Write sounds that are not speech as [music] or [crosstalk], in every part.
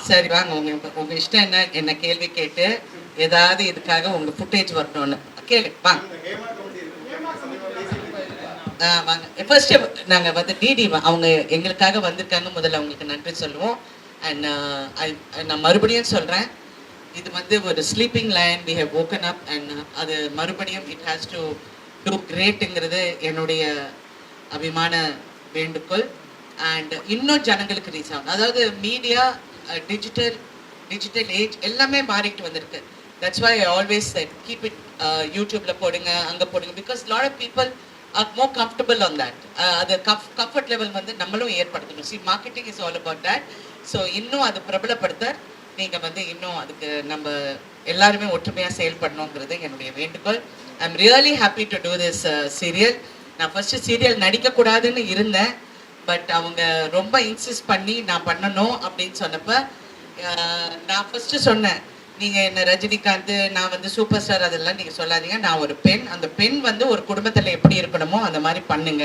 சரி வாங்க. உங்க உங்க இஷ்டம் என்ன? என்ன கேள்வி கேட்டு ஏதாவது இதுக்காக உங்க ஃபுட்டேஜ் வரணும்னு. கேளு வாங்க. ஆ, வாங்க. ஃபர்ஸ்ட் நாங்க வந்து டிடி அவங்க எங்களுக்காக வந்திருக்காங்க. முதல்ல அவங்களுக்கு நன்றி சொல்லுவோம். அண்ட் uh, நான் மறுபடியும் சொல்றேன். இது வந்து ஒரு sleeping line we have woken up and அது மறுபடியும் இட் ஹாஸ் டு டூ கிரேட்டுங்கிறது என்னுடைய அபிமான வேண்டுகோள். அண்ட் இன்னும் ஜனங்களுக்கு ரீச் ஆகும் அதாவது மீடியா டிஜிட்டல் டிஜிட்டல் ஏஜ் எல்லாமே மாறிட்டு வந்திருக்கு. That's why always set keep it யூடியூப்பில் போடுங்க அங்கே போடுங்க because lot of people are more comfortable on that அது கஃப் கம்ஃபர்ட் லெவல் வந்து நம்மளும் ஏற்படுத்தணும். See marketing is all about that so இன்னும் அது பிரபலப்படுத்த நீங்கள் வந்து இன்னும் அதுக்கு நம்ம எல்லாருமே ஒற்றுமையாக செயல்படணுங்கிறது என்னுடைய வேண்டுகோள். I am really happy to do this serial நான் ஃபஸ்ட்டு சீரியல் நடிக்கக்கூடாதுன்னு இருந்தேன். பட் அவங்க ரொம்ப இன்சிஸ்ட் பண்ணி நான் பண்ணணும் அப்படின்னு சொன்னப்ப நான் ஃபர்ஸ்ட் சொன்னேன். நீங்க என்ன ரஜினிகாந்த் நான் வந்து சூப்பர் ஸ்டார் அதெல்லாம் நீங்க சொல்லாதீங்க. நான் ஒரு பெண். அந்த பெண் வந்து ஒரு குடும்பத்துல எப்படி இருக்கணுமோ அந்த மாதிரி பண்ணுங்க.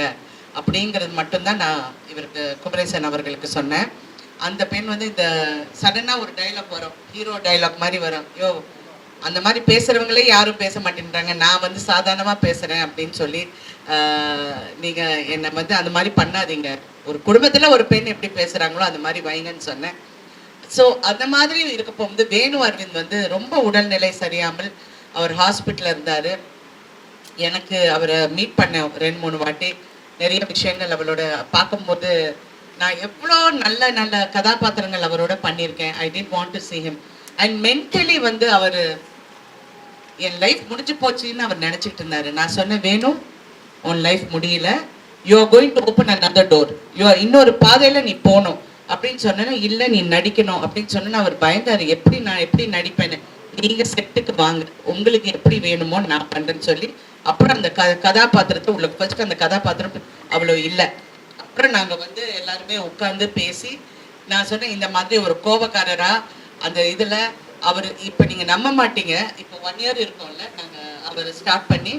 அப்படிங்கிறது மட்டும்தான் நான் இவருக்கு குமரேசன் அவர்களுக்கு சொன்னேன். அந்த பெண் வந்து இந்த சடனாக ஒரு டைலாக் வரும். ஹீரோ டைலாக் மாதிரி வரும். யோ அந்த மாதிரி பேசுறவங்களே யாரும் பேச மாட்டேன்றாங்க. நான் வந்து சாதாரணமாக பேசுறேன் அப்படின்னு சொல்லி நீங்க என்னை வந்து அந்த மாதிரி பண்ணாதீங்க. ஒரு குடும்பத்துல ஒரு பெண் எப்படி பேசுறாங்களோ அந்த மாதிரி வைங்கன்னு சொன்னேன். ஸோ அந்த மாதிரி இருக்கப்போ வந்து வேணு அரவிந்த் வந்து ரொம்ப உடல்நிலை சரியாமல் அவர் ஹாஸ்பிட்டலில் இருந்தார். எனக்கு அவரை மீட் பண்ணேன் ரெண்டு மூணு வாட்டி. நிறைய விஷயங்கள் அவளோட பார்க்கும்போது நான் எவ்வளோ நல்ல நல்ல கதாபாத்திரங்கள் அவரோட பண்ணியிருக்கேன். I didn't want to see him and mentally வந்து அவர் என் லைஃப் முடிஞ்சு போச்சுன்னு அவர் நினச்சிட்டு இருந்தார். நான் சொன்னேன் வேணும் உன் லைஃப் முடியல. You are going to open அந்த டோர் யூ ஆர் இன்னொரு பாதையில் நீ போகணும். அப்படின்னு சொன்னேன்னா இல்லை நீ நடிக்கணும். அப்படின்னு சொன்னா அவர் பயந்தாரு எப்படி நான் எப்படி நடிப்பேன்னு? நீங்கள் செட்டுக்கு வாங்க. உங்களுக்கு எப்படி வேணுமோ நான் பண்ணுறேன்னு சொல்லி அப்புறம் அந்த க கதாபாத்திரத்தை உள்ள ஃபர்ஸ்ட் அந்த கதாபாத்திரம் அவ்வளோ இல்லை. அப்புறம் நாங்கள் வந்து எல்லாருமே உட்காந்து பேசி நான் சொன்னேன் இந்த மாதிரி ஒரு கோபக்காரரா அந்த இதில் அவர் இப்போ நீங்கள் நம்ப மாட்டீங்க. இப்போ ஒன் இயர் இருக்கோம்ல நாங்கள் அவர் ஸ்டார்ட் பண்ணி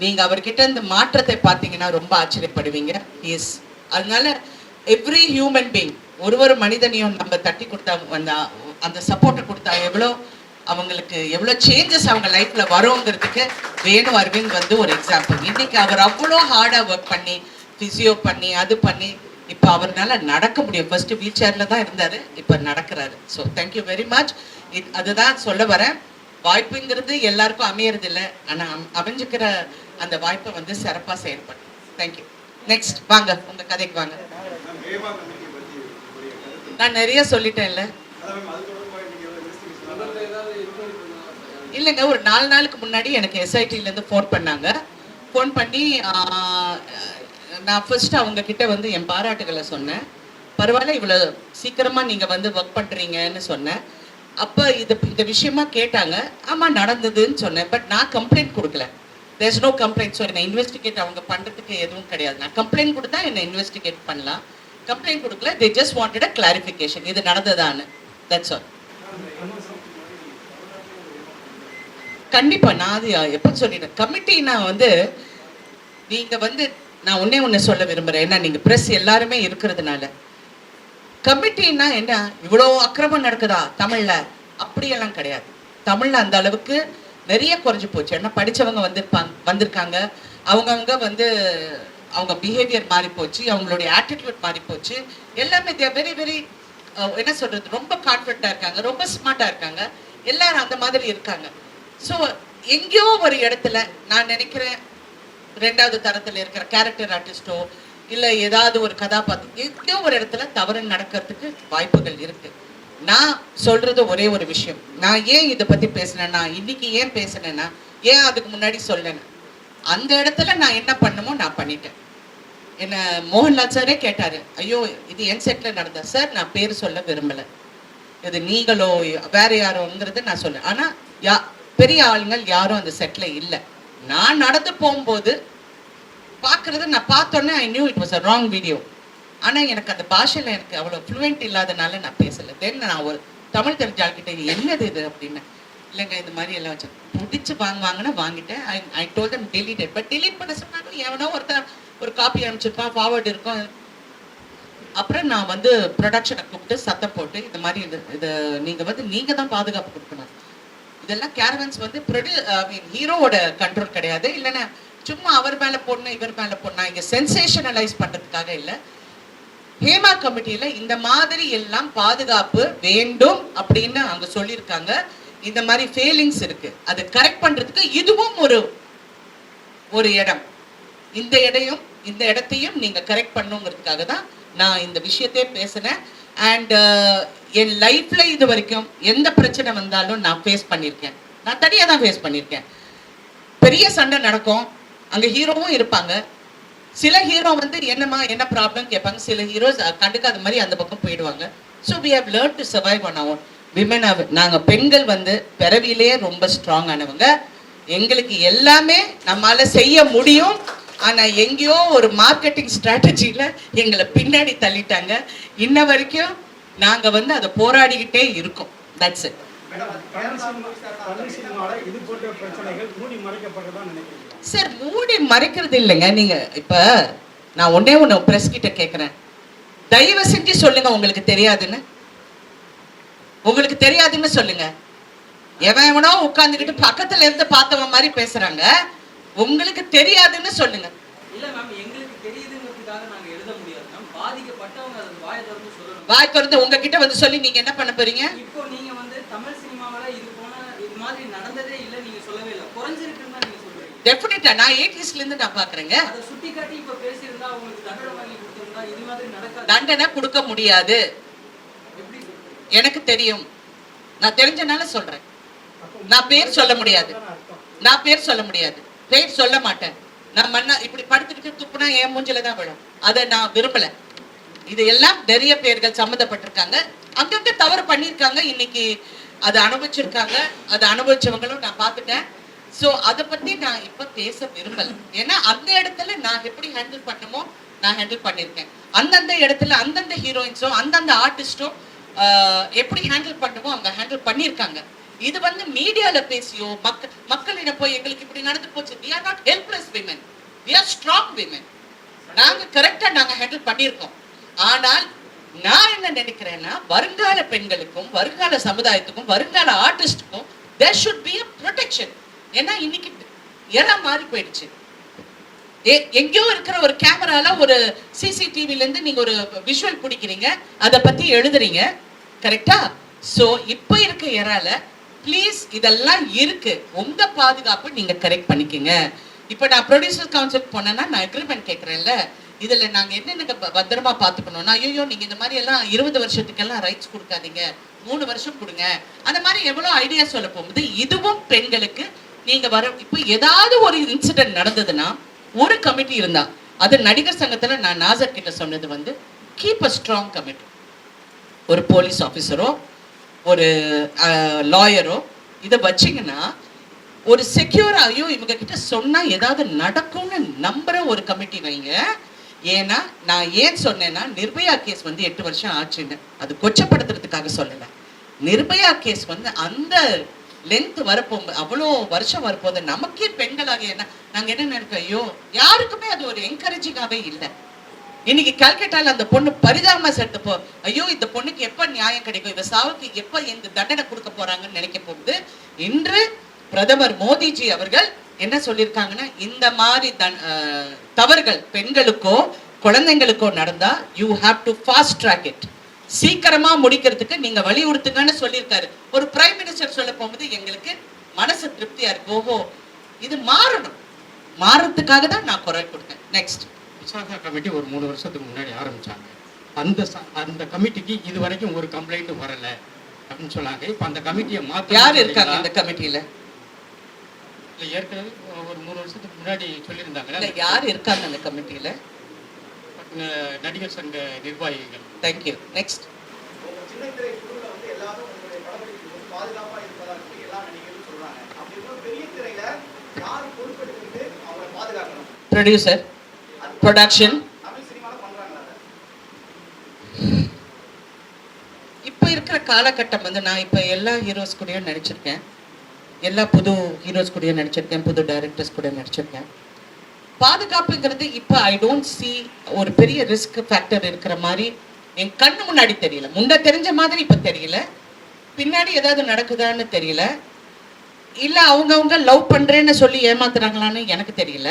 நீங்கள் அவர்கிட்ட இந்த மாற்றத்தை பார்த்தீங்கன்னா ரொம்ப ஆச்சரியப்படுவீங்க. எஸ் அதனால எவ்ரி ஹியூமன் பீங் ஒரு ஒரு மனிதனையும் நம்ம தட்டி கொடுத்தா அந்த அந்த சப்போர்ட்டை கொடுத்தா எவ்வளோ அவங்களுக்கு எவ்வளோ சேஞ்சஸ் அவங்க லைஃப்பில் வருங்கிறதுக்கு வேணு அரவிந்த் வந்து ஒரு எக்ஸாம்பிள் இன்னைக்கு அவர் அவ்வளோ ஹார்டாக ஒர்க் பண்ணி ஃபிசியோ பண்ணி அது பண்ணி இப்போ அவர்னால நடக்க முடியும். ஃபர்ஸ்ட் வீல் சேர்ல தான் இருந்தார் இப்போ நடக்கிறாரு. So thank you very much இது அதுதான் சொல்ல வரேன். வாய்ப்புங்கிறது எல்லாருக்கும் அமையறதில்லை. ஆனால் அம்- அமைஞ்சுக்கிற அந்த வாய்ப்பை வந்து சிறப்பாக செயல்படும். தேங்க்யூ நெக்ஸ்ட் வாங்க உங்க கதைக்கு வாங்க. நான் நிறைய சொல்லிட்டேன்ல. இல்லைங்க ஒரு நாலு நாளுக்கு முன்னாடி எனக்கு எஸ்ஐடிலேருந்து ஃபோன் பண்ணாங்க. ஃபோன் பண்ணி நான் ஃபர்ஸ்ட் அவங்க கிட்ட வந்து என் பாராட்டுகளை சொன்னேன். பரவாயில்ல இவ்வளோ சீக்கிரமாக நீங்கள் வந்து ஒர்க் பண்ணுறீங்கன்னு சொன்னேன். அப்போ இது இந்த விஷயமா கேட்டாங்க. ஆமாம் நடந்ததுன்னு சொன்னேன் பட் நான் கம்ப்ளைண்ட் கொடுக்கல. தேர்ஸ் நோ கம்ப்ளைண்ட் ஸோ என்னை இன்வெஸ்டிகேட் அவங்க பண்ணுறதுக்கு எதுவும் கிடையாது. நான் கம்ப்ளைண்ட் கொடுத்தா என்னை இன்வெஸ்டிகேட் பண்ணலாம். கம்ப்ளைண்ட் கொடுக்கல. They just wanted a clarification இது நடந்ததான்னு. தட்ஸ் ஆல் கண்டிப்பாக நான் அது எப்போ சொல்லிட்டேன்? கமிட்டினா வந்து நீங்கள் வந்து நான் ஒண்ணே ஒன்று சொல்ல விரும்புறேன். ஏன்னா நீங்கள் ப்ரெஸ் எல்லாருமே இருக்கிறதுனால. கமிட்டின்னா என்ன? இவ்வளோ அக்கிரமம் நடக்குதா தமிழில்? அப்படியெல்லாம் கிடையாது. தமிழில் அந்த அளவுக்கு நிறைய குறைஞ்சி போச்சு. ஏன்னா படித்தவங்க வந்திருப்பாங்க வந்திருக்காங்க. அவங்கவுங்க வந்து அவங்க பிஹேவியர் மாறி போச்சு. அவங்களுடைய ஆட்டிடியூட் மாறி போச்சு. எல்லாமே தேர் வெரி வெரி என்ன சொல்கிறது ரொம்ப கான்ஃபிடண்ட்டாக இருக்காங்க. ரொம்ப ஸ்மார்ட்டாக இருக்காங்க. எல்லாரும் அந்த மாதிரி இருக்காங்க. ஸோ எங்கேயோ ஒரு இடத்துல நான் நினைக்கிறேன் ரெண்டாவது தரத்தில் இருக்கிற கேரக்டர் ஆர்டிஸ்டோ இல்லை ஏதாவது ஒரு கதாபாத்திரம் எங்கேயோ ஒரு இடத்துல தவறு நடக்கிறதுக்கு வாய்ப்புகள் இருக்குது நான் சொல்றது ஒரே ஒரு விஷயம். நான் ஏன் இதை பத்தி பேசினேன்னா இன்னைக்கு ஏன் பேசினேன்னா ஏன் அதுக்கு முன்னாடி சொல்லணும் அந்த இடத்துல நான் என்ன பண்ணுமோ நான் பண்ணிட்டேன். என்ன மோகன்லால் சாரே கேட்டாரு ஐயோ இது என் செட்ல நடந்தா? சார் நான் பேர் சொல்ல விரும்பல. இது நீங்களோ வேற யாரோங்கிறது நான் சொல்ல ஆனா யா பெரிய ஆளுங்கள் யாரும் அந்த செட்ல இல்லை. நான் நடந்து போகும்போது பார்க்கறது நான் பார்த்தோன்னே I knew it was a wrong video ஆனா எனக்கு அந்த பாஷையில எனக்கு அவ்வளோ ஃப்ளூவெண்ட் இல்லாதனால நான் பேசல. தென் நான் ஒரு தமிழ் தெரிஞ்ச ஆள்கிட்ட இது என்னது இது? அப்படின்னு. இல்லைங்க இந்த மாதிரி எல்லாம் வச்சு. பிடிச்சி வாங்குவாங்கன்னு வாங்கிட்டேன். I I told them deleted but delete பண்ண சொன்னாலும் எவனோ ஒருத்தர் ஒரு காப்பி அனுப்பிச்சிருப்பான் ஃபார்வர்ட் இருக்கும். அப்புறம் நான் வந்து ப்ரொடக்ஷனை கூப்பிட்டு சத்தம் போட்டு இந்த மாதிரி இது இது நீங்கள் வந்து நீங்கள் தான் பாதுகாப்பு கொடுக்கணும். இதெல்லாம் கேரவன்ஸ் வந்து ப்ரொடியூ ஐ மீன் ஹீரோவோட கண்ட்ரோல் கிடையாது. இல்லைன்னா சும்மா அவர் மேலே போடணும் இவர் மேலே போடணும். இங்கே சென்சேஷனலைஸ் பண்ணுறதுக்காக இல்லை. ஹேமா கமிட்டியில இந்த மாதிரி எல்லாம் பாதுகாப்பு வேண்டும் அப்படின்னு அவங்க சொல்லியிருக்காங்க. இந்த மாதிரி ஃபெயிலிங்ஸ் இருக்கு. அதை கரெக்ட் பண்றதுக்கு இதுவும் ஒரு ஒரு இடம். இந்த இடையும் இந்த இடத்தையும் நீங்க கரெக்ட் பண்ணுங்கிறதுக்காக தான் நான் இந்த விஷயத்தையே பேசினேன். அண்ட் uh, என் லைஃப்ல இது வரைக்கும் எந்த பிரச்சனை வந்தாலும் நான் ஃபேஸ் பண்ணியிருக்கேன். நான் தனியாக தான் ஃபேஸ் பண்ணியிருக்கேன். பெரிய சண்டை நடக்கும். அங்கே ஹீரோவும் இருப்பாங்க. சில ஹீரோ வந்து என்னம்மா என்ன ப்ராப்ளம் கேட்பாங்க? சில ஹீரோஸ் கண்டுக்காத மாதிரி அந்த பக்கம் போயிடுவாங்க. So we have learn to survive on our women நாங்கள் பெண்கள் வந்து பிறவிலேயே ரொம்ப ஸ்ட்ராங் ஆனவங்க. எங்களுக்கு எல்லாமே நம்மளால் செய்ய முடியும். ஆனால் எங்கேயோ ஒரு மார்க்கெட்டிங் ஸ்ட்ராட்டஜியில் எங்களை பின்னாடி தள்ளிட்டாங்க. இன்ன வரைக்கும் நாங்கள் வந்து அதை போராடிக்கிட்டே இருக்கோம். தட்ஸ் இட் சார் மூடி மறைக்கிறது இல்லைங்க. நீங்க இப்ப நான் ஒண்ணே ஒண்ணு பிரஸ் கிட்ட கேக்குறேன். தயவு செஞ்சு சொல்லுங்க உங்களுக்கு தெரியாதுன்னு. உங்களுக்கு தெரியாதுன்னு சொல்லுங்க. எவன் எவனோ உட்கார்ந்துக்கிட்டு பக்கத்துல இருந்து பார்த்தவன் மாதிரி பேசுறாங்க. உங்களுக்கு தெரியாதுன்னு சொல்லுங்க. இல்ல மேம் எங்களுக்கு தெரியுதுங்கிறதுக்காக நாங்க எழுத முடியாது மேம் பாதிக்கப்பட்டவங்க அதை வாயை திறந்து சொல்லணும். வாய் திறந்து உங்ககிட்ட வந்து சொல்லி நீங்க என்ன பண்ண போறீங்க? இப்போ நீங்க வந்து தமிழ் சினிமாவில இது போன இது மாதிரி நடந்ததே இல்ல நீங்க சொல்லவே இல்லை குறைஞ்சிருக்குன்னு தான் நீங்க சொல்றீங்க டெஃபினட்டா நான் எயிட்டிஸ்ல இருந்து நான் பாக்குறேங்க. தண்டனை கொடுக்க முடியாது. எனக்கு தெரியும். நான் தெரிஞ்சனால சொல்றேன். நான் பேர் சொல்ல முடியாது. நான் பேர் சொல்ல முடியாது. பேர் சொல்ல மாட்டேன். நான் மண்ணா இப்படி படுத்துக்கிட்டு துப்புனா என் மூஞ்சில தான் விழும். அதை நான் விரும்பல. இது எல்லாம் நிறைய பேர்கள் சம்மந்தப்பட்டிருக்காங்க. அங்கங்க தவறு பண்ணியிருக்காங்க. இன்னைக்கு அதை அனுபவிச்சிருக்காங்க. அதை அனுபவிச்சவங்களும் நான் பார்த்துட்டேன். ஸோ அதை பத்தி நான் இப்ப பேச விரும்பல. ஏன்னா அந்த இடத்துல நான் எப்படி ஹேண்டில் பண்ணுமோ நான் ஹேண்டில் பண்ணியிருக்கேன். அந்தந்த இடத்துல அந்தந்த ஹீரோயின்ஸோ அந்தந்த ஆர்டிஸ்டோ எப்படி ஹேண்டில் பண்ணுமோ அவங்க ஹேண்டில் பண்ணியிருக்காங்க. இது வந்து மீடியால பேசியோ மக்கள் மக்களிடம் போய் எங்களுக்கு இப்படி நடந்து போச்சு we are not helpless women we are strong women நாங்க கரெக்டா நாங்க ஹேண்டில் பண்ணியிருக்கோம். ஆனால் நான் என்ன நினைக்கிறேன்னா வருங்கால பெண்களுக்கும் வருங்கால சமுதாயத்துக்கும் வருங்கால ஆர்டிஸ்டுக்கும் there should be a protection ஏன்னா இன்னைக்கு எரா மாறி போயிடுச்சு. எ- எங்கேயோ இருக்கிற ஒரு கேமரால ஒரு சிசிடிவிலேருந்து நீங்க ஒரு விஷுவல் பிடிக்கிறீங்க அதை பத்தி எழுதுறீங்க கரெக்டா ஸோ இப்போ இருக்க எறால ப்ளீஸ் இதெல்லாம் இருக்கு. உங்க பாதுகாப்பு நீங்க கரெக்ட் பண்ணிக்கங்க. இப்போ நான் ப்ரொடியூசர் கவுன்சில் போனேன்னா நான் அக்ரிமெண்ட் கேட்குறேன்ல இதுல நாங்க என்னென்ன பத்திரமா பார்த்துக்கணும்னா ஐயோ நீங்க இந்த மாதிரி எல்லாம் இருபது வருஷத்துக்கெல்லாம் ரைட்ஸ் கொடுக்காதீங்க. மூணு வருஷம் கொடுங்க. அந்த மாதிரி எவ்வளோ ஐடியா சொல்ல போகும்போது இதுவும் பெண்களுக்கு நீங்க வர இப்போ ஏதாவது ஒரு இன்சிடென்ட் நடந்ததுன்னா ஒரு கமிட்டி இருந்தா அது நடிகர் சங்கத்துல நான் நாசர் கிட்ட சொன்னது வந்து கீப் அ ஸ்ட்ராங் கமிட்டி ஒரு போலீஸ் ஆஃபீஸரோ ஒரு லாயரோ இதை வச்சிங்கன்னா ஒரு செக்யூராகியோ ஐயோ இவங்க கிட்ட சொன்னா ஏதாவது நடக்கும்னு நம்புற ஒரு கமிட்டி வைங்க. ஏன்னா நான் ஏன் சொன்னேன்னா நிர்பயா கேஸ் வந்து எட்டு வருஷம் ஆச்சுன்னு. அது கொச்சப்படுத்துறதுக்காக சொல்லலை. நிர்பயா கேஸ் வந்து அந்த லென்த் வரப்போம் அவ்வளோ வருஷம் வரப்போது நமக்கே பெண்களாக என்ன நாங்க என்ன நினைக்கிறோம் ஐயோ யாருக்குமே அது ஒரு என்கரேஜிங்காகவே இல்லை. இன்னைக்கு கல்கட்டால அந்த பொண்ணு பரிதாபமா செத்துப்போ ஐயோ இந்த பொண்ணுக்கு எப்ப நியாயம் கிடைக்கும்? இவ சாவுக்கு எப்ப இந்த தண்டனை கொடுக்க போறாங்கன்னு நினைக்க போகுது இன்று பிரதமர் மோடிஜி அவர்கள் என்ன சொல்லியிருக்காங்கன்னா இந்த மாதிரி தன்- அஹ், தவறுகள் பெண்களுக்கோ குழந்தைங்களுக்கோ நடந்தா you have to fast track it சீக்கிரமா முடிக்கிறதுக்கு நீங்க வலியுறுத்துங்கன்னு சொல்லியிருக்காரு. ஒரு பிரைம் மினிஸ்டர் சொல்ல போகும்போது எங்களுக்கு மனசு திருப்தியா இருக்கு. ஓஹோ இது மாறணும். மாறதுக்காக தான் நான் குரல் கொடுத்தேன். நெக்ஸ்ட் விசாகா கமிட்டி ஒரு மூணு வருஷத்துக்கு முன்னாடி ஆரம்பிச்சாங்க. அந்த அந்த கமிட்டிக்கு இது வரைக்கும் ஒரு கம்ப்ளைண்ட்டும் வரல அப்படின்னு சொன்னாங்க. இப்போ அந்த கமிட்டியை மாத்த யார் இருக்காங்க இந்த கமிட்டியில? ஏற்கனவே ஒரு மூணு வருஷத்துக்கு முன்னாடி சொல்லியிருந்தாங்க யார் இருக்காங்க அந்த கமிட்டியில? நடிகர் சங்க நிர்வாகிகள். தேங்க்யூ நெக்ஸ்ட் ப்ரொடியூசர் ப்ரொடக்ஷன் இப்போ இருக்கிற காலகட்டம் வந்து நான் இப்போ எல்லா ஹீரோஸ் கூடயும் நடிச்சிருக்கேன். எல்லா புது ஹீரோஸ் கூடயும் நடிச்சிருக்கேன். புது டைரக்டர்ஸ் கூட நடிச்சிருக்கேன். பாதுகாப்புங்கிறது இப்போ ஐ டோன்ட் சி ஒரு பெரிய ரிஸ்க் ஃபேக்டர் இருக்கிற மாதிரி என் கண்ணு முன்னாடி தெரியல. முன்ன தெரிஞ்ச மாதிரி இப்ப தெரியல. பின்னாடி ஏதாவது நடக்குதான்னு தெரியல. இல்ல அவங்கவுங்க லவ் பண்றேன்னு சொல்லி ஏமாத்துறாங்களான்னு எனக்கு தெரியல.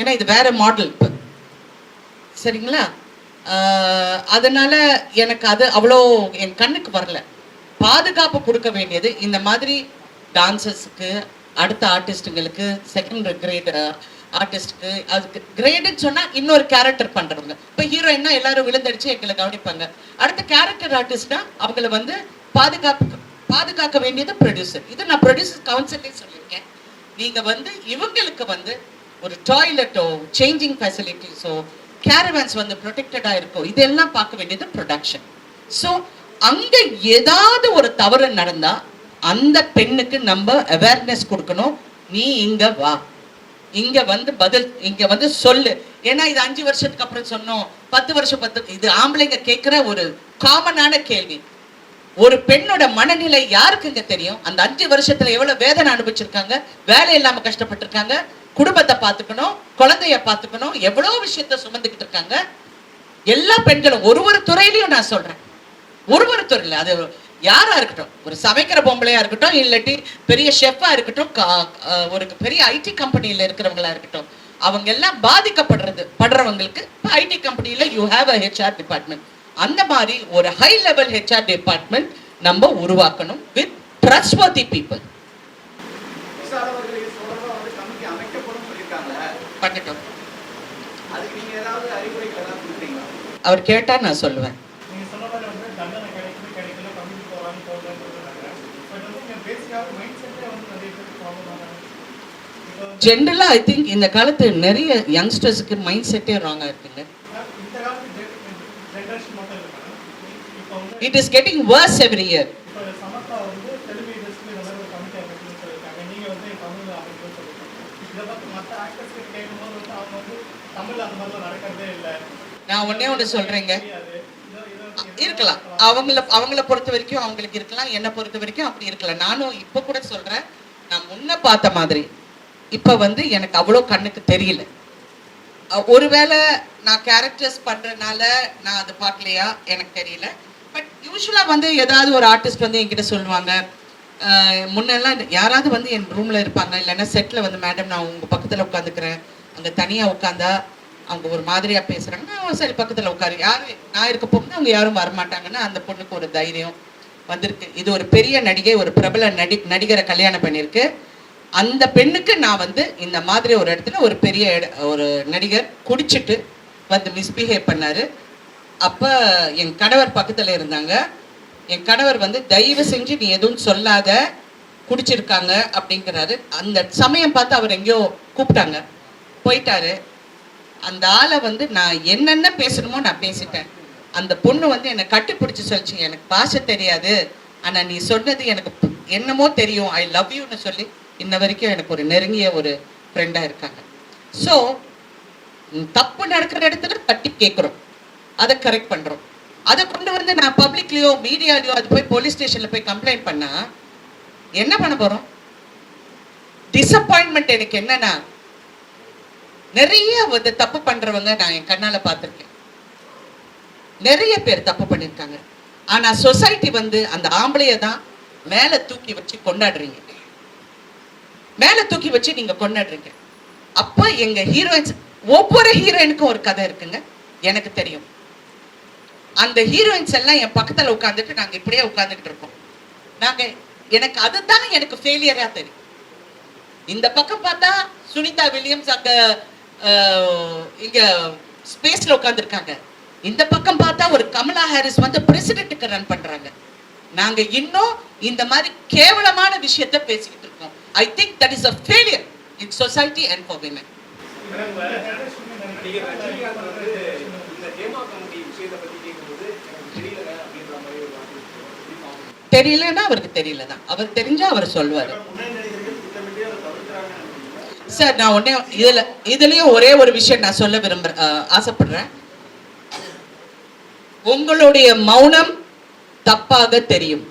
ஏன்னா இது வேற மாடல் இப்போ. சரிங்களா? அதனால எனக்கு அது அவ்வளோ என் கண்ணுக்கு வரல. பாதுகாப்பு கொடுக்க வேண்டியது இந்த மாதிரி டான்சர்ஸுக்கு அடுத்த ஆர்டிஸ்ட்டுங்களுக்கு செகண்ட் கிரேட் ஆர்டிஸ்ட்க்கு அதுக்கு கிரேடுன்னு சொன்னால் இன்னொரு கேரக்டர் பண்ணுறவங்க இப்போ ஹீரோயின்னா எல்லாரும் விழுந்தடிச்சு எங்களை கவனிப்பாங்க. அடுத்த கேரக்டர் ஆர்டிஸ்ட்னா அவங்கள வந்து பாதுகாப்பு பாதுகாக்க வேண்டியது ப்ரொடியூசர் இது நான் ப்ரொடியூசர் கவுன்சிலே சொல்லியிருக்கேன். நீங்கள் வந்து இவங்களுக்கு வந்து ஒரு டாய்லெட்டோ சேஞ்சிங் ஃபெசிலிட்டிஸோ கேரவேன்ஸ் வந்து ப்ரொடெக்டடாக இருக்கோ இதெல்லாம் பார்க்க வேண்டியது ப்ரொடக்ஷன் ஸோ அங்கே ஏதாவது ஒரு தவறு நடந்தால் அந்த பெண்ணுக்கு நம்ம அவேர்னஸ் கொடுக்கணும். நீ இங்கே வா. இங்க வந்து பதில் இங்க வந்து சொல்லு. ஏன்னா இது அஞ்சு வருஷத்துக்கு அப்புறம் சொன்னோம். பத்து வருஷம் பத்து இது ஆம்பளைங்க கேட்கிற ஒரு காமனான கேள்வி. ஒரு பெண்ணோட மனநிலை யாருக்குங்க தெரியும்? அந்த அஞ்சு வருஷத்துல எவ்வளவு வேதனை அனுபவிச்சிருக்காங்க? வேலை இல்லாம கஷ்டப்பட்டிருக்காங்க. குடும்பத்தை பார்த்துக்கணும் குழந்தைய பார்த்துக்கணும் எவ்வளோ விஷயத்த சுமந்துக்கிட்டு இருக்காங்க? எல்லா பெண்களும் ஒரு ஒரு துறையிலையும் நான் சொல்றேன். ஒரு ஒரு துறையில அது யாரா இருக்கட்டும் ஒரு சமைக்கிற பொம்பளையா இருக்கட்டும் இல்லாட்டி பெரிய ஷெஃபா இருக்கட்டும் ஒரு பெரிய ஐடி கம்பெனியில இருக்கிறவங்களா இருக்கட்டும் அவங்க எல்லாம் பாதிக்கப்படுறது படுறவங்களுக்கு ஐடி கம்பெனியில you have a HR department அந்த மாதிரி ஒரு ஹை லெவல் ஹெச்ஆர் டிபார்ட்மெண்ட் நம்ம உருவாக்கணும் வித் ட்ரஸ்ட்வர்தி பீப்புள் பண்ணட்டும். அவர் கேட்டா நான் சொல்லுவேன் நீங்க சொன்ன மாதிரி வந்து தண்டனை கிடைக்குது கிடைக்கல கம்மிட்டு போறாங்க போடுறாங்க சொல்றாங்க பட் வந்து நீங்க பேசிக்காக மைண்ட் செட்டே வந்து நிறைய பேருக்கு ப்ராப்ளம் ஆகும் ஜென்ரலாக ஐ திங்க் இந்த காலத்து நிறைய யங்ஸ்டர்ஸுக்கு மைண்ட் செட்டே ராங்காக இருக்குங்க. It is getting worse every year நான் ஒன்னே ஒன்று சொல்கிறேங்க இருக்கலாம். அவங்கள அவங்கள பொறுத்த வரைக்கும் அவங்களுக்கு இருக்கலாம். என்னை பொறுத்த வரைக்கும் அப்படி இருக்கலாம். நானும் இப்போ கூட சொல்கிறேன் நான் முன்ன பார்த்த மாதிரி. இப்போ வந்து எனக்கு அவ்வளோ கண்ணுக்கு தெரியல. ஒருவேளை நான் கேரக்டர்ஸ் பண்ணுறதுனால நான் அது பார்க்கலையா? எனக்கு தெரியல. பட் யூஸ்வலாக வந்து ஏதாவது ஒரு ஆர்டிஸ்ட் வந்து என்கிட்ட சொல்லுவாங்க. முன்னெல்லாம் யாராவது வந்து என் ரூமில் இருப்பாங்க. இல்லைன்னா செட்டில் வந்து மேடம் நான் உங்கள் பக்கத்தில் உட்காந்துக்கிறேன். அங்கே தனியாக உட்காந்தா அவங்க ஒரு மாதிரியாக பேசுகிறாங்க நான் சரி பக்கத்தில் உட்காரு. யாரும் நான் இருக்க போகும்போது அவங்க யாரும் வரமாட்டாங்கன்னா அந்த பொண்ணுக்கு ஒரு தைரியம் வந்திருக்கு. இது ஒரு பெரிய நடிகை ஒரு பிரபல நடி நடிகரை கல்யாணம் பண்ணியிருக்கு. அந்த பெண்ணுக்கு நான் வந்து இந்த மாதிரி ஒரு இடத்துல ஒரு பெரிய ஒரு நடிகர் குடிச்சிட்டு வந்து மிஸ்பிஹேவ் பண்ணார். அப்போ என் கணவர் பக்கத்தில் இருந்தாங்க. என் கணவர் வந்து தயவு செஞ்சு நீ எதுவும் சொல்லாத குடிச்சிருக்காங்க அப்படிங்கிறாரு. அந்த சமயம் பார்த்து அவர் எங்கேயோ கூப்பிட்டாங்க. போயிட்டாரு. அந்த ஆளை வந்து நான் என்னென்ன பேசணுமோ நான் பேசிட்டேன். அந்த பொண்ணு வந்து என்னை கட்டுப்பிடிச்சு சொல்லிச்சு. எனக்கு பாஷை தெரியாது. ஆனால் நீ சொன்னது எனக்கு என்னமோ தெரியும். ஐ லவ் யூன்னு சொல்லி இன்ன வரைக்கும் எனக்கு ஒரு நெருங்கிய ஒரு ஃப்ரெண்டாக இருக்காங்க. ஸோ தப்பு நடக்கிற இடத்துல தட்டி கேட்குறோம் அதை கரெக்ட் பண்ணுறோம் அதை கொண்டு வந்து நான் பப்ளிக்லயோ மீடியாலயோ அது போய் போலீஸ் ஸ்டேஷனில் போய் கம்ப்ளைண்ட் பண்ணால் என்ன பண்ண போகிறோம் டிசப்பாயின்மெண்ட் எனக்கு என்னன்னா நிறைய வந்து தப்பு பண்ணுறவங்க நான் என் கண்ணால் பார்த்துருக்கேன். நிறைய பேர் தப்பு பண்ணியிருக்காங்க ஆனால் சொசைட்டி வந்து அந்த ஆம்பளையை தான் மேலே தூக்கி வச்சு கொண்டாடுறீங்க. மேல தூக்கி வச்சு நீங்க கொண்டாடுறீங்க. அப்ப எங்க ஹீரோயின்ஸ் ஒவ்வொரு ஹீரோயினுக்கும் ஒரு கதை இருக்குங்க. எனக்கு தெரியும். அந்த ஹீரோயின்ஸ் எல்லாம் என் பக்கத்துல உட்காந்துட்டு நாங்க இப்படியே உட்கார்ந்துட்டு இருக்கோம். நாங்க எனக்கு அதுதான் எனக்கு ஃபெயிலியரா தெரியும். இந்த பக்கம் பார்த்தா சுனிதா வில்லியம்ஸ் அங்க அஹ், இங்க ஸ்பேஸ்ல உட்காந்துருக்காங்க இந்த பக்கம் பார்த்தா ஒரு கமலா ஹாரிஸ் வந்து பிரசிடென்ட்டுக்கு ரன் பண்றாங்க. நாங்க இன்னும் இந்த மாதிரி கேவலமான விஷயத்த பேசிக்கிட்டு இருக்கோம். I think that is a failure in society and for women தெரியலன்னா அவருக்கு தெரியல தான் அவர் தெரிஞ்சா அவர் சொல்வார். சார் நான் ஒன்னே இதுல இதுலயும் ஒரே ஒரு விஷயம் நான் சொல்ல விரும்புறேன் ஆசைப்படுறேன். உங்களுடைய மௌனம் தப்பாக தெரியும்.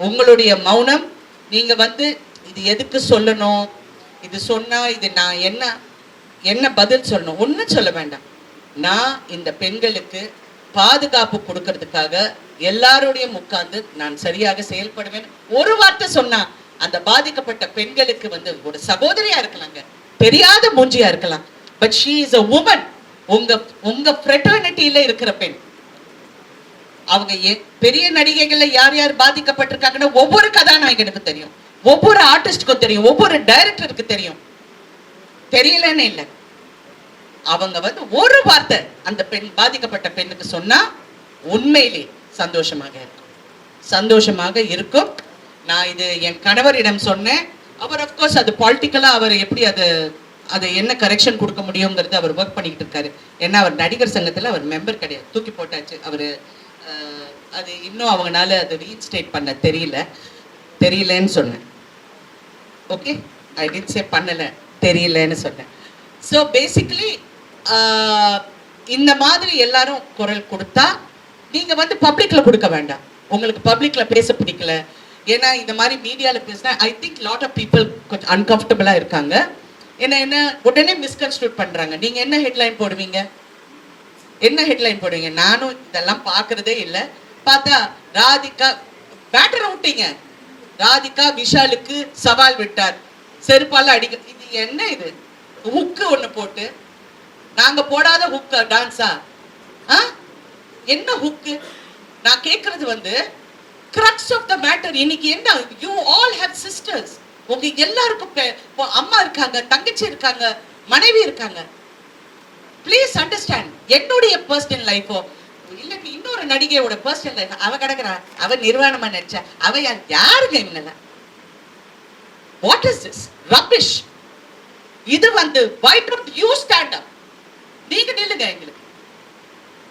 உங்களுடைய மௌனம் நீங்க வந்து இது எதுக்கு சொல்லணும்? இது சொன்னா இது நான் என்ன என்ன பதில் சொல்லணும்? ஒன்றும் சொல்ல வேண்டாம். நான் இந்த பெண்களுக்கு பாதுகாப்பு கொடுக்கறதுக்காக எல்லாரோடையும் உட்கார்ந்து நான் சரியாக செயல்படுவேன். ஒரு வார்த்தை சொன்னா அந்த பாதிக்கப்பட்ட பெண்களுக்கு வந்து ஒரு சகோதரியா இருக்கலாங்க. தெரியாத மூஞ்சியா இருக்கலாம். But she is a woman உங்க உங்க ஃப்ரெட்டர்னிட்டியில இருக்கிற பெண். அவங்க எ- பெரிய நடிகைகள்ல யார் யார் பாதிக்கப்பட்டிருக்காங்கன்னா ஒவ்வொரு கதாநாயகனுக்கு தெரியும். ஒவ்வொரு ஆர்டிஸ்டுக்கும் தெரியும். ஒவ்வொரு டைரக்டருக்கு தெரியும். தெரியலன்னு இல்லை. அவங்க வந்து ஒரு வார்த்தை அந்த பெண் பாதிக்கப்பட்ட பெண்ணுக்கு சொன்னா உண்மையிலே சந்தோஷமாக இருக்கும். சந்தோஷமாக இருக்கும். நான் இது என் கணவரிடம் சொன்னேன். அவர் அஃப்கோர்ஸ் அது பாலிட்டிக்கலா அவர் எப்படி அது அது என்ன கரெக்ஷன் கொடுக்க முடியுங்கிறது அவர் ஒர்க் பண்ணிக்கிட்டு இருக்காரு. ஏன்னா அவர் நடிகர் சங்கத்தில் அவர் மெம்பர் கிடையாது. தூக்கி போட்டாச்சு. அவர் அது இன்னும் அவங்களால அது ரீஸ்டேட் பண்ண தெரியல. தெரியலன்னு சொன்னேன். ஓகே ஐ டிட் சே பண்ணலை தெரியலன்னு சொன்னேன். ஸோ பேசிக்கலி இந்த மாதிரி எல்லாரும் குரல் கொடுத்தா நீங்கள் வந்து பப்ளிக்கில் கொடுக்க வேண்டாம். உங்களுக்கு பப்ளிக்கில் பேச பிடிக்கல. ஏன்னா இந்த மாதிரி மீடியாவில் பேசினா I think lot of people கொஞ்சம் அன்கம்ஃபர்டபுளாக இருக்காங்க. ஏன்னா என்ன உடனே மிஸ்கன்ஸ்ட்ரூட் பண்ணுறாங்க நீங்கள் என்ன ஹெட்லைன் போடுவீங்க? என்ன ஹெட்லைன் போடுவீங்க? நானும் இதெல்லாம் பார்க்கறதே இல்லை. பார்த்தா ராதிகா பேட்டரை விட்டீங்க. ராதிகா விஷாலுக்கு சவால் விட்டார். செருப்பால அடிக்க இது என்ன இது? ஹுக்கு ஒன்று போட்டு. நாங்கள் போடாத ஹுக்கு டான்ஸா ஆ? என்ன ஹுக்கு நான் கேட்கறது வந்து கிரக்ஸ் ஆஃப் த மேட்டர் இன்னைக்கு என்ன? யூ ஆல் ஹேவ் சிஸ்டர்ஸ் உங்க எல்லாருக்கும் பெ- அம்மா இருக்காங்க தங்கச்சி இருக்காங்க மனைவி இருக்காங்க. ப்ளீஸ் அண்டர்ஸ்டாண்ட் என்னுடைய பர்சனல் லைஃபோ இல்லைக்கு இன்னொரு நடிகையோட பர்சனல் லைஃப் அவ கிடக்குறா அவ நிர்வாணமா நடிச்சா அவ யாருங்க இவங்கெல்லாம் வாட் இஸ் திஸ் ரபிஷ் இது வந்து why don't you stand up நீங்க நில்லுங்க எங்களுக்கு.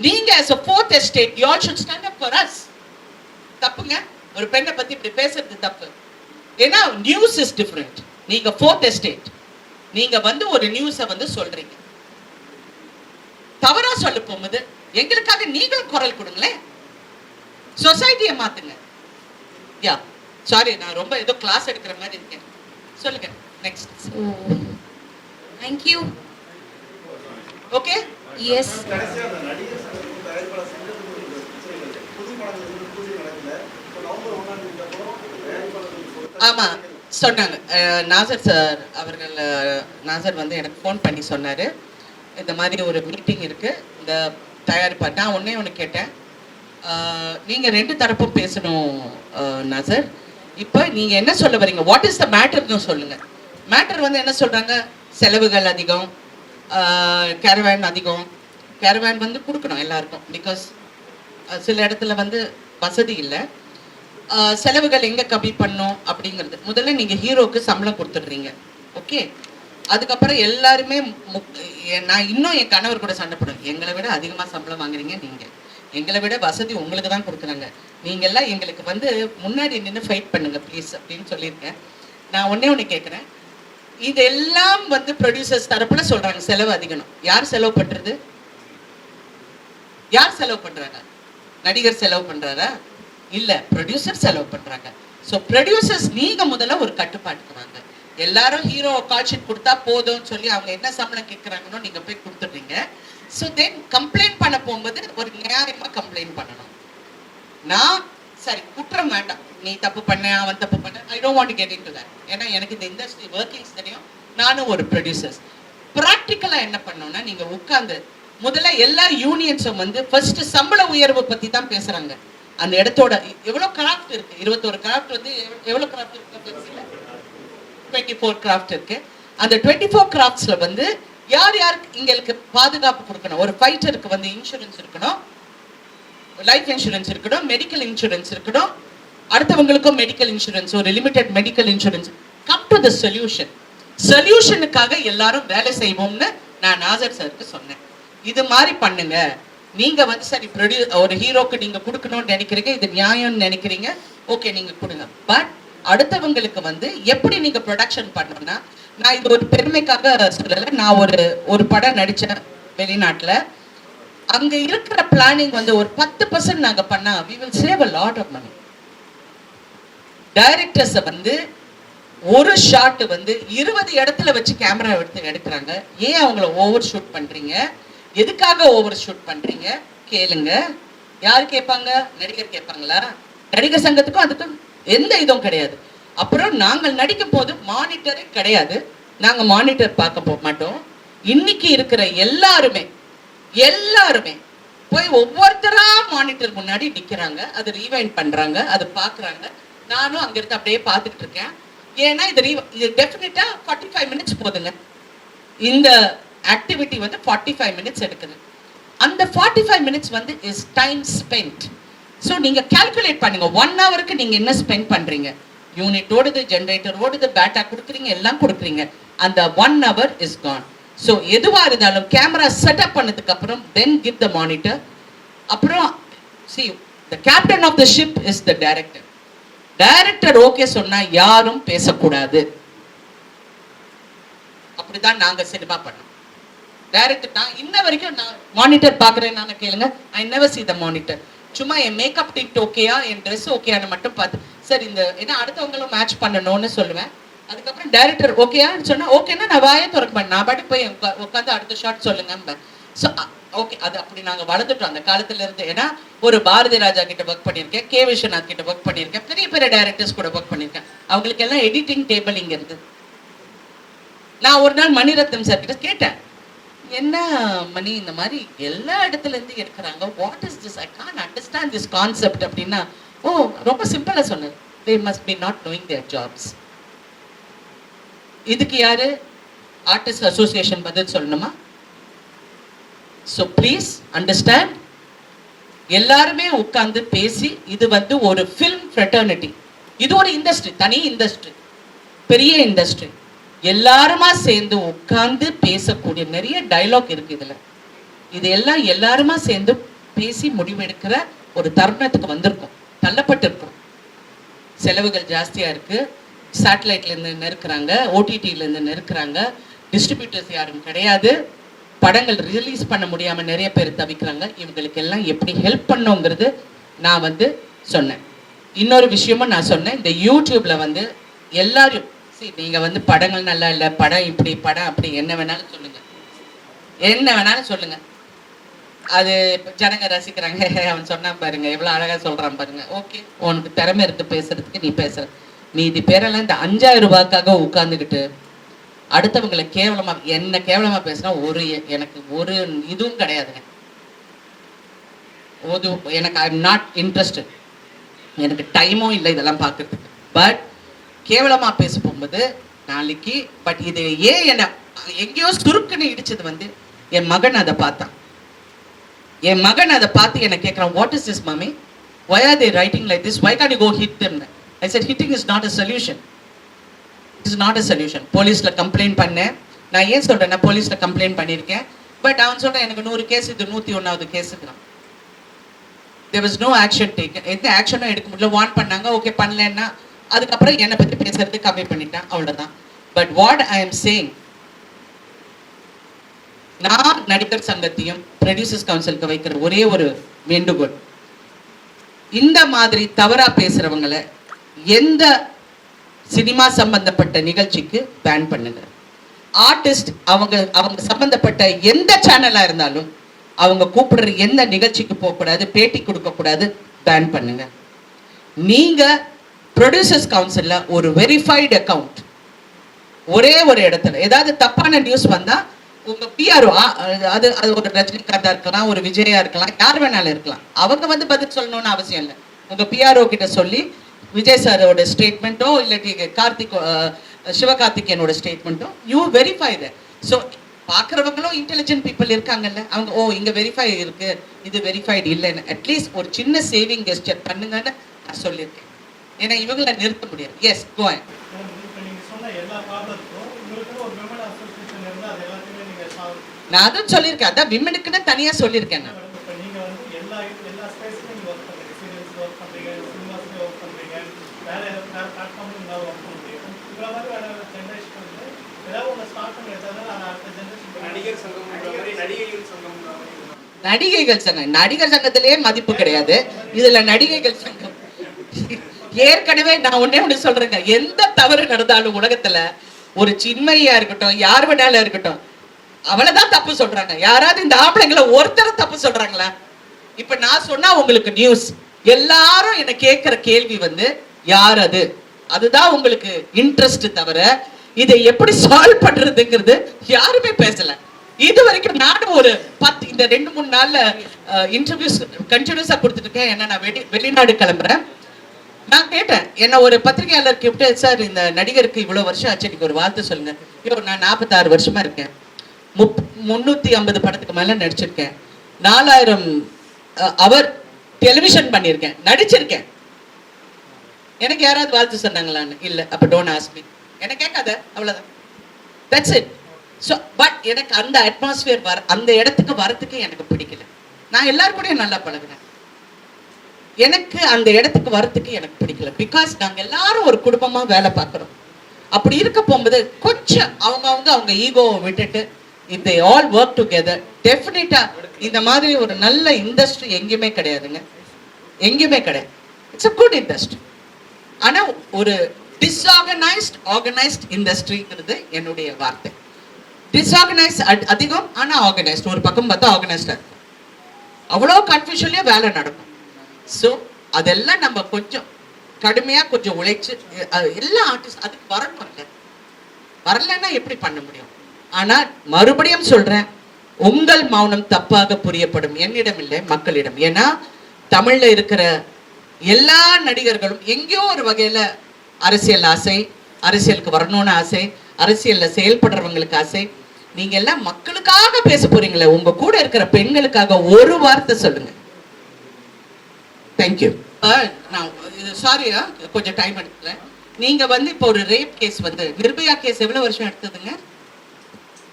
நீங்க as a fourth estate you all should stand up for us. தப்புங்க. ஒரு பெண்ணை பத்தி இப்படி பேசுறது தப்பு. ஏன்னா நியூஸ் இஸ் டிஃப்ரெண்ட் நீங்க ஃபோர்த் எஸ்டேட் நீங்க வந்து ஒரு நியூஸை வந்து சொல்றீங்க. தவறா சொல்ல போகும்போது எங்களுக்காக நீங்களும் குரல் கொடுங்களேன் சொசைட்டியை மாத்துங்க. யா சாரி நான் ரொம்ப ஏதோ கிளாஸ் எடுக்கிற மாதிரி இருக்கேன். சொல்லுங்க நெக்ஸ்ட் thank you. ஓகே பொறுத்த- ஆமா சொன்னாங்க. நாசர் சார் அவர்கள் நாசர் வந்து எனக்கு ஃபோன் பண்ணி சொன்னாரு. இந்த மாதிரி ஒரு மீட்டிங் இருக்குது இந்த தயாரிப்பா நான் ஒன்றே ஒன்று கேட்டேன். நீங்கள் ரெண்டு தரப்பும் பேசணும் நசர். இப்போ நீங்கள் என்ன சொல்ல வரீங்க? வாட் இஸ் த மேட்டர்னு சொல்லுங்கள் மேட்டர் வந்து என்ன சொல்கிறாங்க செலவுகள் அதிகம் கேரவேன் அதிகம். கேரவேன் வந்து கொடுக்கணும் எல்லாருக்கும். பிகாஸ் சில இடத்துல வந்து வசதி இல்லை. செலவுகள் எங்கே கம்மி பண்ணும் அப்படிங்கிறது. முதல்ல நீங்கள் ஹீரோக்கு சம்பளம் கொடுத்துடுறீங்க. ஓகே அதுக்கப்புறம் எல்லாருமே முக்- நான் இன்னும் என் கணவர் கூட சண்டை போடுவேன். எங்களை விட அதிகமாக சம்பளம் வாங்குறீங்க நீங்கள் எங்களை விட வசதி உங்களுக்கு தான் கொடுக்குறாங்க. நீங்கள்லாம் எங்களுக்கு வந்து முன்னாடி நின்று ஃபைட் பண்ணுங்க ப்ளீஸ் அப்படின்னு சொல்லியிருக்கேன். நான் ஒண்ணே ஒன்று கேட்குறேன் இதெல்லாம் வந்து ப்ரொடியூசர்ஸ் தரப்புல சொல்றாங்க செலவு அதிகம் யார் செலவு பண்றது? யார் செலவு பண்றாங்க? நடிகர் செலவு பண்றாரா? இல்ல ப்ரொடியூசர் செலவு பண்றாங்க. ஸோ ப்ரொடியூசர்ஸ் நீங்க முதல்ல ஒரு கட்டுப்பாட்டுக்கு வாங்க. எல்லாரும் ஹீரோ கால் ஷீட் கொடுத்தா போதும்னு சொல்லி அவங்க என்ன சம்பளம் கேட்குறாங்கன்னு நீங்க போய் கொடுத்துட்றீங்க. ஸோ தென் கம்ப்ளைண்ட் பண்ண போகும்போது ஒரு நியாயமா கம்ப்ளைண்ட் பண்ணணும். நான் சரி குற்றம் வேண்டாம். நீ தப்பு பண்ண அவன் தப்பு பண்ண. I don't want get in to that ஏன்னா எனக்கு இந்த இண்டஸ்ட்ரி ஒர்க்கிங்ஸ் தெரியும். நானும் ஒரு ப்ரொடியூசர்ஸ் ப்ராக்டிக்கலா என்ன பண்ணோம்னா நீங்க உட்காந்து முதல்ல எல்லா யூனியன்ஸும் வந்து ஃபர்ஸ்ட் சம்பள உயர்வு பத்தி தான் பேசுறாங்க. அந்த இடத்தோட எவ்வளவு கிராஃப்ட் இருக்கு? இருபத்தோரு கிராஃப்ட் வந்து எவ்வளோ கிராஃப்ட் இருக்கு? டுவெண்ட்டி ஃபோர் கிராஃப்ட் இருக்கு. அந்த டுவெண்ட்டி ஃபோர் கிராஃப்ட்ஸ்ல வந்து யார் யாருக்கு எங்களுக்கு பாதுகாப்பு கொடுக்கணும்? ஒரு ஃபைட்டருக்கு வந்து இன்சூரன்ஸ் இருக்கணும். லைஃப் இன்சூரன்ஸ் இருக்கணும் மெடிக்கல் இன்சூரன்ஸ் இருக்கணும். அடுத்தவங்களுக்கும் மெடிக்கல் இன்சூரன்ஸ் ஒரு limited medical insurance come to the solution சொல்யூஷனுக்காக எல்லாரும் வேலை செய்வோம்னு நான் நாசர் சாருக்கு சொன்னேன். இது மாதிரி பண்ணுங்க. நீங்க வந்து சரி ப்ரொடியூ ஒரு ஹீரோக்கு நீங்க கொடுக்கணும்னு நினைக்கிறீங்க இது நியாயம்னு நினைக்கிறீங்க ஓகே நீங்க கொடுங்க. பட் அடுத்தவங்களுக்கு வந்து எப்படி நீங்க ப்ரொடக்ஷன் பண்ணணும்னா நான் இது ஒரு பெருமைக்காக சொல்லலை நான் ஒரு ஒரு படம் நடிச்சேன் வெளிநாட்டில். அங்க இருக்கிற பிளானிங் வந்து ஒரு பத்து பர்சன்ட் நாங்க பண்ணா we will save a lot of money டைரக்டர்ஸை வந்து ஒரு ஷாட் வந்து இருபது இடத்துல வச்சு கேமரா எடுத்து எடுக்கிறாங்க. ஏன் அவங்கள ஓவர் ஷூட் பண்றீங்க? எதுக்காக ஓவர் ஷூட் பண்றீங்க? கேளுங்க. யார் கேட்பாங்க? நடிகர் கேட்பாங்களா? நடிகர் சங்கத்துக்கும் அதுக்கும் எந்த இதுவும் கிடையாது. அப்புறம் நாங்கள் நடிக்கும் போது மானிட்டரே கிடையாது. நாங்கள் மானிட்டர் பார்க்க போக மாட்டோம். இன்னைக்கு இருக்கிற எல்லாருமே எல்லாருமே போய் ஒவ்வொருத்தரா மானிட்டர் முன்னாடி நிற்கிறாங்க அது ரீவைண்ட் பண்றாங்க அது பாக்குறாங்க. நானும் அங்கிருந்து அப்படியே பார்த்துட்டு இருக்கேன். ஏன்னா இது re- இது டெஃபினட்டா ஃபார்ட்டி ஃபைவ் மினிட்ஸ் போதுங்க. இந்த ஆக்டிவிட்டி வந்து ஃபார்ட்டி ஃபைவ் மினிட்ஸ் எடுக்குது. அந்த ஃபார்ட்டி ஃபைவ் மினிட்ஸ் வந்து இஸ் டைம் ஸ்பெண்ட் ஸோ நீங்க கால்குலேட் பண்ணுங்க. ஒன் ஹவருக்கு நீங்க என்ன ஸ்பெண்ட் பண்றீங்க? யூனிட் ஓடுது ஜென்ரேட்டர் ஓடுது பேட்டா கொடுக்குறீங்க எல்லாம் கொடுக்குறீங்க. அந்த one hour is gone so எதுவாக இருந்தாலும் கேமரா செட்டப் பண்ணதுக்கு அப்புறம் தென் கிவ் த மானிட்டர் அப்புறம் see the captain of the ship is the director director okay சொன்னா யாரும் பேசக்கூடாது. அப்படிதான் நாங்க சினிமா பண்ணோம். டைரக்டர் நான் இன்ன வரைக்கும் நான் மானிட்டர் பாக்குறேன் நான் கேளுங்க. I never see the monitor சும்மா என் மேக்கப் டிக் ஓகேயா என் ட்ரெஸ் ஓகேயான்னு மட்டும் பார்த்து சார் இந்த ஏன்னா அடுத்தவங்களும் மேட்ச் பண்ணணும்னு சொல்லுவேன். அதுக்கப்புறம் டைரக்டர் ஓகேயான்னு சொன்னா ஓகேன்னா நான் வாயே திறக்க மாட்டேன். நான் பாட்டு போய் உட்காந்து அடுத்த ஷாட் சொல்லுங்க. ஸோ ஓகே அது அப்படி நாங்க வளர்ந்துட்டோம் அந்த காலத்துல இருந்து. ஏன்னா ஒரு பாரதி ராஜா கிட்ட ஒர்க் பண்ணியிருக்கேன் கே. விஸ்வநாத் கிட்ட ஒர்க் பண்ணியிருக்கேன் பெரிய பெரிய டைரக்டர்ஸ் கூட ஒர்க் பண்ணியிருக்கேன். அவங்களுக்கு எல்லாம் எடிட்டிங் டேபிள் இங்கே இருக்கு நான் ஒரு நாள் மணிரத்னம் சார் கிட்ட கேட்டேன் என்ன மணி? இந்த மாதிரி எல்லா இடத்துல இருந்து எடுக்கிறாங்க. What is this I can understand this concept அப்படின்னா ஓ ரொம்ப சிம்பிளாக சொன்னது they must be not knowing their jobs இதுக்கு யாரு? ஆர்டிஸ்ட் அசோசியேஷன் பதில் சொல்லணுமா? ஸோ ப்ளீஸ் அண்டர்ஸ்டாண்ட் எல்லாருமே உட்காந்து பேசி இது வந்து ஒரு ஃபில்ம் ஃப்ரெட்டர்னிட்டி இது ஒரு இண்டஸ்ட்ரி தனி இண்டஸ்ட்ரி பெரிய இண்டஸ்ட்ரி எல்லாருமா சேர்ந்து உட்கார்ந்து பேசக்கூடிய நிறைய டைலாக் இருக்கு இதுல. இது எல்லாம் எல்லாருமா சேர்ந்து பேசி முடிவெடுக்கிற ஒரு தருணத்துக்கு வந்திருக்கோம். தள்ளப்பட்டிருக்கும். செலவுகள் ஜாஸ்தியா இருக்கு. சேட்டலைட்லேருந்து நெருக்கிறாங்க. ஓடிடியிலேருந்து நெருக்கிறாங்க. டிஸ்ட்ரிபியூட்டர்ஸ் யாரும் கிடையாது. படங்கள் ரிலீஸ் பண்ண முடியாமல் நிறைய பேர் தவிக்கிறாங்க. இவங்களுக்கு எல்லாம் எப்படி ஹெல்ப் பண்ணுங்கிறது நான் வந்து சொன்னேன். இன்னொரு விஷயமும் நான் சொன்னேன். இந்த யூடியூப்பில் வந்து எல்லாரும் see நீங்கள் வந்து படங்கள் நல்லா இல்லை படம் இப்படி படம் அப்படி என்ன வேணாலும் சொல்லுங்கள் என்ன வேணாலும் சொல்லுங்கள் அது ஜனங்க ரசிக்கிறாங்க. [laughs] அவன் சொன்னான் பாருங்க எவ்வளோ அழகாக சொல்கிறான் பாருங்க. ஓகே உனக்கு திறமை இருக்கு பேசுறதுக்கு நீ பேசுற. நீ இது பேரெல்லாம் இந்த அஞ்சாயிரம் ரூபாய்க்காக உட்காந்துக்கிட்டு அடுத்தவங்களை கேவலமாக என்ன கேவலமாக பேசினா ஒரு எனக்கு ஒரு இதுவும் கிடையாதுங்க. ஒரு எனக்கு ஐ எம் நாட் இன்ட்ரெஸ்டட் எனக்கு டைமும் இல்லை இதெல்லாம் பார்க்கறதுக்கு. பட் கேவலமா பேச போகும்போது நாளைக்கு பட் இது ஏன் என்னை எங்கேயோ சுருக்குன்னு இடிச்சது வந்து என் மகன் அதை பார்த்தான். என் மகன் அதை பார்த்து என்னை கேட்குறான் வாட் இஸ் திஸ் மாமி why are they writing like this why can you go hit them I said hitting is not a solution is not a solution போலீஸில் கம்ப்ளைண்ட் பண்ணேன். நான் ஏன் சொல்கிறேன்னா போலீஸில் கம்ப்ளைண்ட் பண்ணியிருக்கேன். பட் அவன் சொல்கிறேன் எனக்கு நூறு கேஸ் இது நூற்றி ஒன்றாவது கேஸுக்குறான் there was no action taken எந்த ஆக்ஷனும் எடுக்க முடியல. வார்ன் பண்ணாங்க. ஓகே பண்ணலன்னா அதுக்கப்புறம் என்னை பற்றி பேசுறது கம்மி பண்ணிட்டேன் அவ்வளோதான் but what I am saying நான் நடிகர் சங்கத்தையும் ப்ரொடியூசர்ஸ் கவுன்சிலுக்கு வைக்கிற ஒரே ஒரு வேண்டுகோள். இந்த மாதிரி தவறா பேசுறவங்களை எந்த சினிமா சம்பந்தப்பட்ட நிகழ்ச்சிக்கு பேன் பண்ணுங்க. ஆர்டிஸ்ட் அவங்க அவங்க சம்பந்தப்பட்ட எந்த சேனலாக இருந்தாலும் அவங்க கூப்பிடுற எந்த நிகழ்ச்சிக்கு போகக்கூடாது பேட்டி கொடுக்கக்கூடாது பேன் பண்ணுங்க. நீங்கள் ப்ரொடியூசர்ஸ் கவுன்சிலில் ஒரு வெரிஃபைடு அக்கவுண்ட் ஒரே ஒரு இடத்துல. ஏதாவது தப்பான நியூஸ் வந்தால் உங்கள் பிஆர்ஓ அது அது ஒரு ரஜினிகாந்தாக இருக்கலாம் ஒரு விஜயா இருக்கலாம் யார் வேணாலும் இருக்கலாம். அவங்க வந்து பதில் சொல்லணும்னு அவசியம் இல்லை. உங்கள் பிஆர்ஓ கிட்ட சொல்லி விஜய் சாரோட ஸ்டேட்மெண்ட்டோ இல்லாட்டி கார்த்திக் சிவகார்த்திகேயனோட ஸ்டேட்மெண்ட்டோ யூ வெரிஃபை த ஸோ பார்க்குறவங்களும் இன்டெலிஜென்ட் பீப்புள் இருக்காங்கல்ல. அவங்க ஓ இங்கே வெரிஃபை இருக்குது இது வெரிஃபைடு இல்லைன்னு. அட்லீஸ்ட் ஒரு சின்ன சேவிங் கெஸ்டர் பண்ணுங்கன்னு நான் சொல்லியிருக்கேன். ஏன்னா இவங்களை நிறுத்த முடியாது. எஸ் சால்வ் நான் அதுவும் சொல்லியிருக்கேன். அதான் விமனுக்குன்னு தனியா சொல்லியிருக்கேன் நான். நடிகைகள் சங்கம் நடிகர் சங்கத்திலேயே மதிப்பு கிடையாது. இதுல நடிகைகள் சங்கம். ஏற்கனவே நான் ஒன்னே ஒன்று சொல்றேங்க. எந்த தவறு நடந்தாலும் உலகத்துல ஒரு சின்மையா இருக்கட்டும் யார் வேணாலும் இருக்கட்டும் அவளைதான் தப்பு சொல்றாங்க. யாராவது இந்த ஆம்பளைங்களை ஒருத்தரை தப்பு சொல்றாங்களா? இப்ப நான் சொன்னா உங்களுக்கு நியூஸ் எல்லாரும் என்ன கேட்கிற கேள்வி வந்து யார் அது? அதுதான் உங்களுக்கு இன்ட்ரெஸ்ட் தவிர இதை எப்படி சால்வ் பண்றதுங்கிறது யாருமே பேசல. இது வரைக்கும் நானும் ஒரு பத்து இந்த ரெண்டு மூணு நாள்ல இன்டர்வியூஸ் கண்டினியூஸா கொடுத்துட்டு இருக்கேன். ஏன்னா நான் வெளி வெளிநாடு கிளம்புறேன். நான் கேட்டேன். என்ன ஒரு பத்திரிகையாளர் கூப்பிட்டு சார் இந்த நடிகருக்கு இவ்வளவு வருஷம் ஆச்சு எனக்கு ஒரு வார்த்தை சொல்லுங்க. ஐயோ நான் நாற்பத்தாறு வருஷமா இருக்கேன். முப் முன்னூத்தி ஐம்பது படத்துக்கு மேல நடிச்சிருக்கேன். நாலாயிரம் அவர் டெலிவிஷன் பண்ணியிருக்கேன். நடிச்சிருக்கேன். எனக்கு யாராவது வாழ்த்து சொன்னாங்களான்னு? இல்லை அப்போ டோன்ட் ஆஸ்மி எனக்கு கேட்காத அவ்வளோதான் தட்ஸ் இட் ஸோ பட் எனக்கு அந்த அட்மாஸ்பியர் வர அந்த இடத்துக்கு வரத்துக்கு எனக்கு பிடிக்கல. நான் எல்லாரும் கூடயும் நல்லா பழகுனேன். எனக்கு அந்த இடத்துக்கு வரத்துக்கு எனக்கு பிடிக்கல. பிகாஸ் நாங்கள் எல்லாரும் ஒரு குடும்பமாக வேலை பார்க்குறோம். அப்படி இருக்க போகும்போது கொஞ்சம் அவங்க அவங்க அவங்க ஈகோவை விட்டுட்டு இந்த ஆல் ஒர்க் டுகெதர் டெஃபினட்டாக இந்த மாதிரி ஒரு நல்ல இண்டஸ்ட்ரி எங்கேயுமே கிடையாதுங்க. எங்கேயுமே கிடையாது. இட்ஸ் அ குட் இண்டஸ்ட்ரி ஆனால் ஒரு டிஸ்ஆர்கனைஸ்ட் ஆர்கனைஸ்ட் இண்டஸ்ட்ரிங்கிறது என்னுடைய வார்த்தை. டிஸ்ஆர்கனைஸ் அதிகம் ஆனால் ஆர்கனைஸ்ட் ஒரு பக்கம் பார்த்தா ஆர்கனைஸ்டாக இருக்கும். அவ்வளோ கன்ஃபியூஷன்லேயே வேலை நடக்கும். ஸோ அதெல்லாம் நம்ம கொஞ்சம் கடுமையாக கொஞ்சம் உழைச்சு எல்லா ஆர்டிஸ்ட் அதுக்கு வரணும் இல்லை வரலைன்னா எப்படி பண்ண முடியும்? ஆனால் மறுபடியும் சொல்கிறேன் உங்கள் மௌனம் தப்பாக புரியப்படும். என்னிடம் இல்லை மக்களிடம். ஏன்னா தமிழில் இருக்கிற எல்லா நடிகர்களும் எங்கேயோ ஒரு வகையில் அரசியல் ஆசை அரசியலுக்கு வரணும்னு ஆசை அரசியலில் செயல்படுறவங்களுக்கு ஆசை. நீங்கள் எல்லாம் மக்களுக்காக பேச போறீங்களே உங்கள் கூட இருக்கிற பெண்களுக்காக ஒரு வார்த்தை சொல்லுங்கள் தேங்க்யூ நான் சாரியா கொஞ்சம் டைம் எடுத்துக்கிறேன். நீங்க வந்து இப்போ ஒரு ரேப் கேஸ் வந்து நிர்பயா கேஸ் எவ்வளவு வருஷம் எடுத்ததுங்க?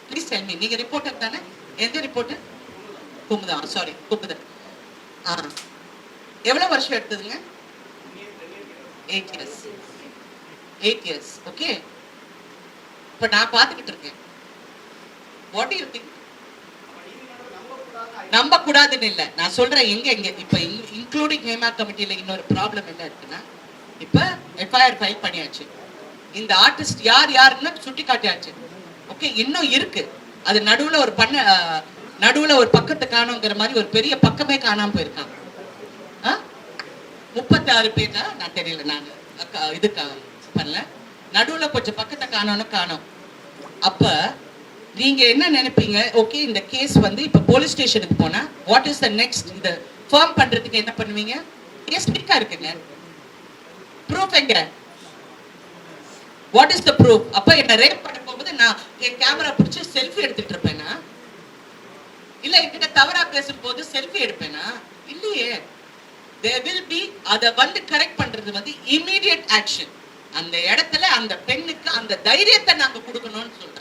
ப்ளீஸ் டெல் மீ நீங்க ரிப்போர்ட்டர் தானே எந்த ரிப்போர்ட்டர் குமுதா சாரி குமுதா. ஆ. எவ்வளவு வருஷம் எடுத்ததுங்க? Eight years eight years okay இப்போ நான் பார்த்துக்கிட்டு இருக்கேன். வாட் யூ திங்க் நம்ப கூடாதுன்னு இல்லை. நான் சொல்றேன் எங்க எங்க இப்ப இன்க்ளூடிங் ஹேமா கமிட்டியில இன்னொரு ப்ராப்ளம் என்ன இருக்குன்னா இப்ப எஃப்ஐஆர் ஃபைல் பண்ணியாச்சு. இந்த ஆர்டிஸ்ட் யார் யாருன்னு சுட்டி காட்டியாச்சு ஓகே இன்னும் இருக்கு. அது நடுவுல ஒரு பண்ண நடுவுல ஒரு பக்கத்தை காணோங்கிற மாதிரி ஒரு பெரிய பக்கமே காணாம போயிருக்காங்க. ஆ? முப்பத்தாறு பேஜா? நான் தெரியல நான் அக்கா- இது கா- பண்ணல. நடுவுல கொஞ்சம் பக்கத்தை காணோம்னு காணோம். அப்ப நீங்க என்ன நினைப்பீங்க? ஓகே இந்த கேஸ் வந்து இப்ப போலீஸ் ஸ்டேஷனுக்கு போனா வாட் இஸ் த நெக்ஸ்ட் இந்த ஃபார்ம் பண்றதுக்கு என்ன பண்ணுவீங்க? கேஸ் வீக்கா இருக்குங்க. ப்ரூஃப் எங்க? வாட் இஸ் த ப்ரூஃப் அப்ப என்ன ரேப் பண்ண போகும்போது நான் என் கேமரா பிடிச்சி செல்ஃபி எடுத்துட்டு இருப்பேனா? இல்ல என்கிட்ட தவறா பேசும்போது செல்ஃபி எடுப்பேனா? இல்லையே. தே வில் பி அதை வந்து கரெக்ட் பண்றது வந்து இமீடியட் ஆக்ஷன் அந்த இடத்துல அந்த பெண்ணுக்கு அந்த தைரியத்தை நாங்க கொடுக்கணும்னு சொல்றோம்.